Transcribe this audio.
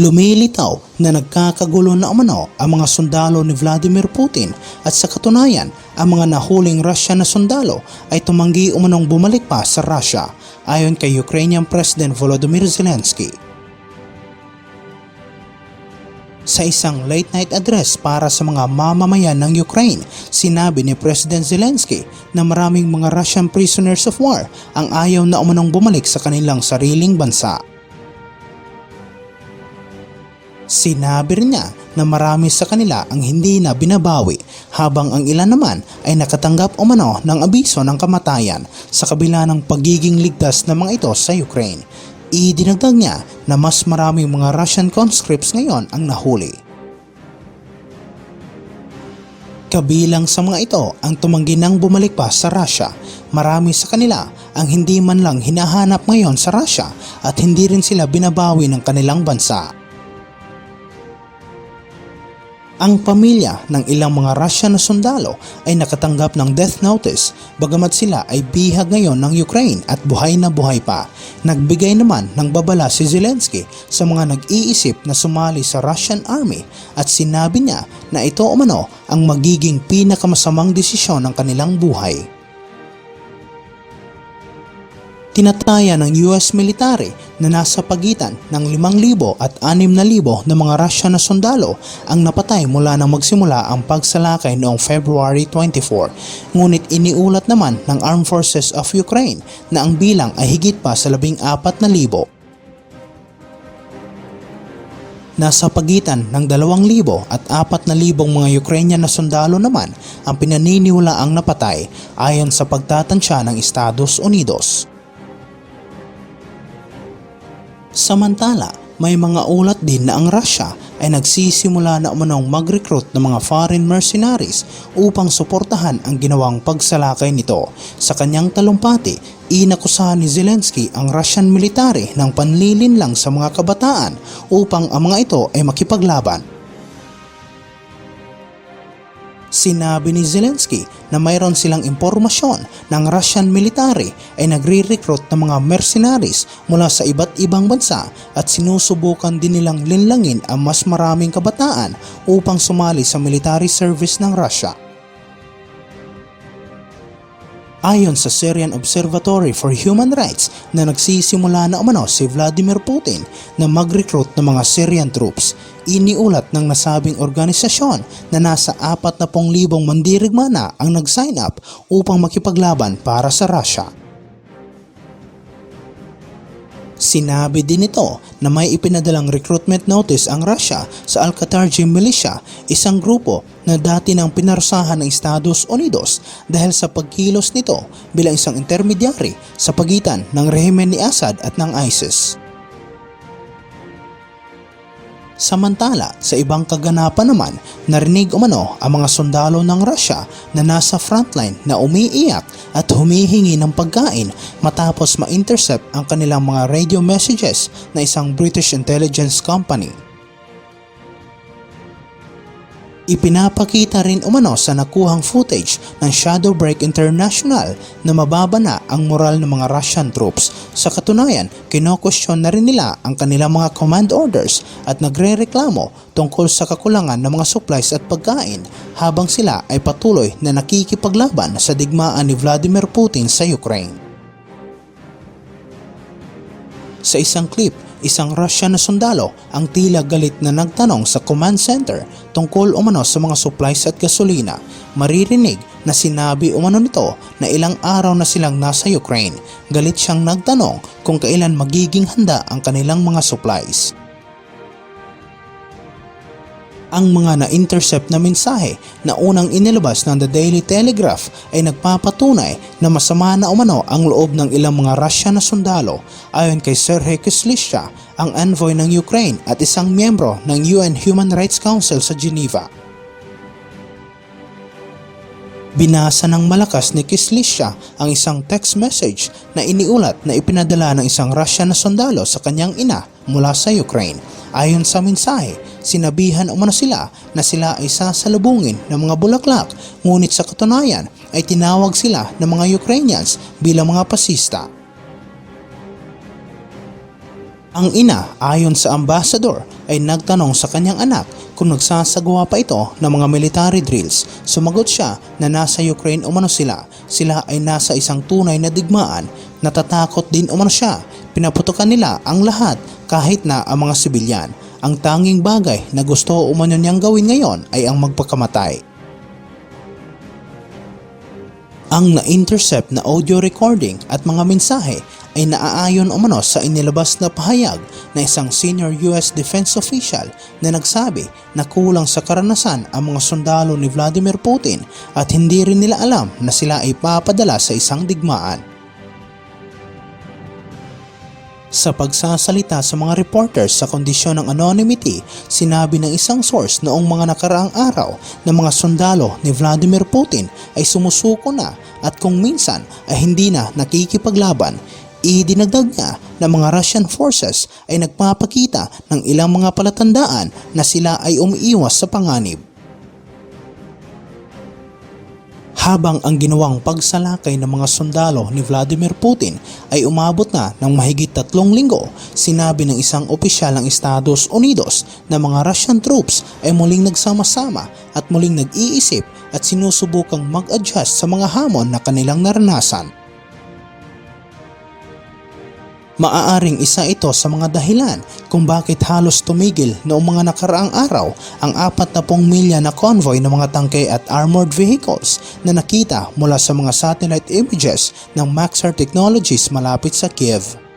Lumilitaw na nagkakagulo na umano ang mga sundalo ni Vladimir Putin at sa katunayan ang mga nahuling Russia na sundalo ay tumanggi umanong bumalik pa sa Russia ayon kay Ukrainian President Volodymyr Zelensky. Sa isang late night address para sa mga mamamayan ng Ukraine, sinabi ni President Zelensky na maraming mga Russian prisoners of war ang ayaw na umanong bumalik sa kanilang sariling bansa. Sinabi rin niya na marami sa kanila ang hindi na binabawi habang ang ilan naman ay nakatanggap umano ng abiso ng kamatayan sa kabila ng pagiging ligtas ng mga ito sa Ukraine. Idinagdag niya na mas maraming mga Russian conscripts ngayon ang nahuli. Kabilang sa mga ito ang tumanggi ng bumalik pa sa Russia. Marami sa kanila ang hindi man lang hinahanap ngayon sa Russia at hindi rin sila binabawi ng kanilang bansa. Ang pamilya ng ilang mga Russian na sundalo ay nakatanggap ng death notice bagamat sila ay bihag ngayon ng Ukraine at buhay na buhay pa. Nagbigay naman ng babala si Zelensky sa mga nag-iisip na sumali sa Russian army at sinabi niya na ito umano ang magiging pinakamasamang desisyon ng kanilang buhay. Tinataya ng US military na nasa pagitan ng 5,000 at 6,000 na mga Russian na sundalo ang napatay mula nang magsimula ang pagsalakay noong February 24. Ngunit iniulat naman ng Armed Forces of Ukraine na ang bilang ay higit pa sa 14,000. Nasa pagitan ng 2,000 at 4,000 mga Ukrainian na sundalo naman ang pinaniniwalaang napatay ayon sa pagtatansya ng Estados Unidos. Samantala, may mga ulat din na ang Russia ay nagsisimula na umanong mag-recruit ng mga foreign mercenaries upang suportahan ang ginawang pagsalakay nito. Sa kanyang talumpati, inakusahan ni Zelensky ang Russian military ng panlilin lang sa mga kabataan upang ang mga ito ay makipaglaban. Sinabi ni Zelensky na mayroon silang impormasyon ng Russian military ay nagre-recruit ng mga mercenaries mula sa iba't ibang bansa at sinusubukan din nilang linlangin ang mas maraming kabataan upang sumali sa military service ng Russia. Ayon sa Syrian Observatory for Human Rights na nagsisimula na umano si Vladimir Putin na mag-recruit ng mga Syrian troops, iniulat ng nasabing organisasyon na nasa 40,000 mandirigma na ang nag-sign up upang makipaglaban para sa Russia. Sinabi din ito na may ipinadalang recruitment notice ang Russia sa Al-Qatarji Militia, isang grupo na dati nang pinarusahan ng Estados Unidos dahil sa pagkilos nito bilang isang intermediary sa pagitan ng rehimen ni Assad at ng ISIS. Samantala, sa ibang kaganapan naman, narinig umano ang mga sundalo ng Russia na nasa frontline na umiiyak at humihingi ng pagkain matapos ma-intercept ang kanilang mga radio messages na isang British intelligence company. Ipinapakita rin umano sa nakuhang footage ng Shadow Break International na mababa na ang moral ng mga Russian troops. Sa katunayan, kinokwestiyon na rin nila ang kanilang mga command orders at nagre-reklamo tungkol sa kakulangan ng mga supplies at pagkain habang sila ay patuloy na nakikipaglaban sa digmaan ni Vladimir Putin sa Ukraine. Sa isang clip, isang Russian na sundalo ang tila galit na nagtanong sa command center tungkol umano sa mga supplies at gasolina. Maririnig na sinabi umano nito na ilang araw na silang nasa Ukraine. Galit siyang nagtanong kung kailan magiging handa ang kanilang mga supplies ang mga na-intercept na mensahe na unang inilabas ng The Daily Telegraph ay nagpapatunay na masama na umano ang loob ng ilang mga Russia na sundalo ayon kay Sergei Kislysha, ang envoy ng Ukraine at isang miyembro ng UN Human Rights Council sa Geneva. Binasa ng malakas ni Kislysha ang isang text message na iniulat na ipinadala ng isang Russian na sundalo sa kanyang ina mula sa Ukraine. Ayon sa mensahe, sinabihan umano sila na sila ay sasalubungin ng mga bulaklak ngunit sa katunayan ay tinawag sila ng mga Ukrainians bilang mga pasista. Ang ina ayon sa ambassador ay nagtanong sa kanyang anak kung nagsasagawa pa ito ng mga military drills. Sumagot siya na nasa Ukraine umano sila. Sila ay nasa isang tunay na digmaan. Natatakot din umano siya. Pinaputukan nila ang lahat kahit na ang mga sibilyan. Ang tanging bagay na gusto umano niyang gawin ngayon ay ang magpakamatay. Ang na-intercept na audio recording at mga mensahe ay naaayon umano sa inilabas na pahayag na isang senior US defense official na nagsabi na kulang sa karanasan ang mga sundalo ni Vladimir Putin at hindi rin nila alam na sila ay papadala sa isang digmaan. Sa pagsasalita sa mga reporters sa kondisyon ng anonymity, sinabi ng isang source noong mga nakaraang araw na mga sundalo ni Vladimir Putin ay sumusuko na at kung minsan ay hindi na nakikipaglaban. Idinagdag niya na mga Russian forces ay nagpapakita ng ilang mga palatandaan na sila ay umiiwas sa panganib. Habang ang ginawang pagsalakay ng mga sundalo ni Vladimir Putin ay umabot na ng mahigit tatlong linggo, sinabi ng isang opisyal ng Estados Unidos na mga Russian troops ay muling nagsama-sama at muling nag-iisip at sinusubukang mag-adjust sa mga hamon na kanilang naranasan. Maaaring isa ito sa mga dahilan kung bakit halos tumigil noong mga nakaraang araw ang 40 milya na convoy ng mga tangke at armored vehicles na nakita mula sa mga satellite images ng Maxar Technologies malapit sa Kiev.